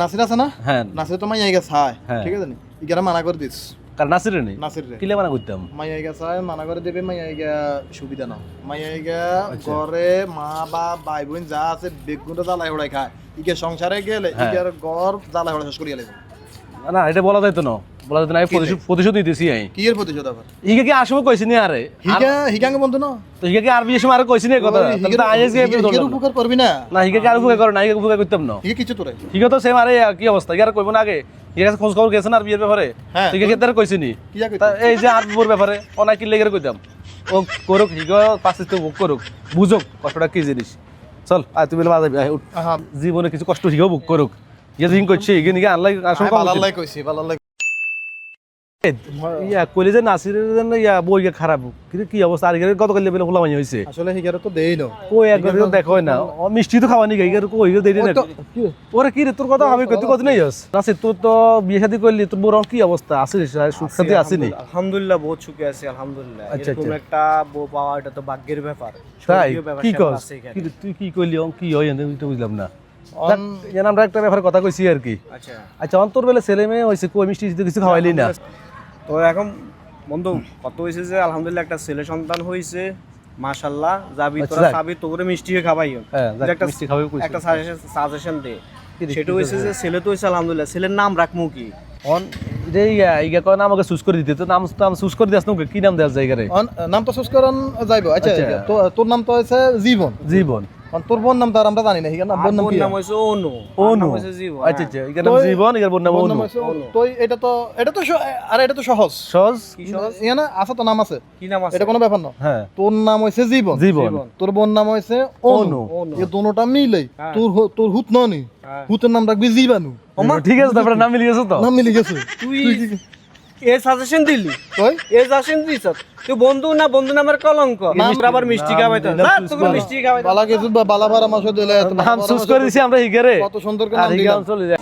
নাসির আছে না? হ্যাঁ। নাসির তো মাইয়া গেছে হায়। হ্যাঁ। ঠিক আছে নি? ইগারা মানা করে দিস। কার নাসির নেই নাসির কিলে মানা করতাম? মাইয়া গেছে হায় মানা করে দেবে মাইয়া গা সুবিধা নাও মাইয়া গা আচ্ছা। ঘরে মা বা ভাই বোন যা আছে বেগুনটা জ্বালায় হড়াই খায়। ইকে সংসারে গেলে ইকে ইগার ঘর জ্বালাই হড়াই শেষ করিয়া লাগবে না, না এটা বলা যাইতো না। বলা যাইতো না প্রতিশোধ প্রতিশোধ দিতেছি আমি। কি এর প্রতিশোধ আবার? ইকে কি আসব কইছি নি আরে। হিগা হিগাঙ্গ বন্ধু না? তো ইকে কি আর বিয়ে সময় আর কইছি নি কথা তাহলে তো আইএস উপকার করবি না? না ইকে কি আর উপকার করে না ইকে উপকার করতাম না। হিগে কিছু তোরে? ঠিক তো সেম আরে কি অবস্থা? কইব না আগে? খোঁজ খবর গেছেন আর বিয়ের ব্যাপারে? হ্যাঁ। তো কি তার কইছি নি এই যে ব্যাপারে অনেক কি লেগে কইতাম। ও করুক হিগ পাশে তো করুক। বুঝুক কষ্টটা কি জিনিস। চল আয় তুমি আয় জীবনে কিছু কষ্ট হিগেও বুক করুক। ইয়ে দিন করছে ইগে নিকে আনলাই আসল বালাল্লাই কইছি বালাল্লাই ইয়া কইলে যে নাসিরের জন্য ইয়া খারাপ। কিন্তু কি অবস্থা? আর গতকাল লেভেলে খোলা হইছে। আসলে হিগারে তো দেই না। কই একবার দেখো না। ও মিষ্টি তো খাওয়া নি গাই কই দেই না? ওরে কি রে তোর কথা ভাবি কই তুই কত নেই নাসির তোর তো বিয়ে শাদী করলি তোর বউর কি অবস্থা? আসিস সুখ আসেনি? আলহামদুলিল্লাহ বহুত সুখে আছি আলহামদুলিল্লাহ। আচ্ছা, এরকম আচ্ছা। একটা বউ পাওয়া এটা তো ভাগ্যের ব্যাপার। তাই? কি কস? কি তুই কি কইলি কি হয় আমি তো বুঝলাম না। আমরা একটা ব্যাপারে কথা কইছি আর কি। আচ্ছা। আচ্ছা অন্তর বেলা ছেলে মেয়ে হইছে কই মিষ্টি কিছু খাওয়াইলি না। তো এখন বন্ধু কত হয়েছে যে আলহামদুলিল্লাহ একটা ছেলে সন্তান হয়েছে মাশাল্লাহ যাবি আচ্ছা, তোরা খাবি তোরে মিষ্টি খাবাই হ্যাঁ একটা মিষ্টি কইছি একটা সাজেশন দে। সেটা হয়েছে যে ছেলে তো হয়েছে আলহামদুলিল্লাহ। ছেলের নাম রাখমু কি? অন ইয়া আমাকে চুজ করে দিতে। তো নাম নাম চুজ করে দিয়াস নকে কি নাম তো যাইব। আচ্ছা আচ্ছা। তোর নাম তো হয়েছে জীবন। জীবন। তোর বোন নাম তো আমরা জানি না হিগার বোন নাম কি? নাম হয়েছে অনু। জীবন আচ্ছা হ্যাঁ। আচ্ছা নাম জীবন বোন নাম অনু। তো এটা তো এটা তো স- এটা তো সহজ। সহজ? কি সহজ? আছে তো নাম আছে। কি নাম আছে? এটা কোনো ব্যাপার না। হ্যাঁ। তোর নাম হয়েছে জীবন। জীবন। জীবন। তোর বোন নাম হয়েছে অনু। এই দুটোটা মিলে হ্যাঁ। তোর হ- তোর হুত ননি হ্যাঁ। হুতের নাম রাখবি জীবাণু। ঠিক আছে তারপরে নাম মিলে গেছে তো? নাম মিলে গেছে। তুই এ সাজেশন দিলি? কই? এ সাজেশন দিছ? তুই বন্ধু না বন্ধু নামের কলঙ্ক? আমরা আবার মিষ্টি নাম খাওয়াইতো না তোকে মিষ্টি খাওয়াইতো বালা কিছু বালা ভাড়া মাছ দিলে নাম সুস করে দিছি আমরা হিগারে। কত সুন্দর করে নাম দিলাম। চলে যায়।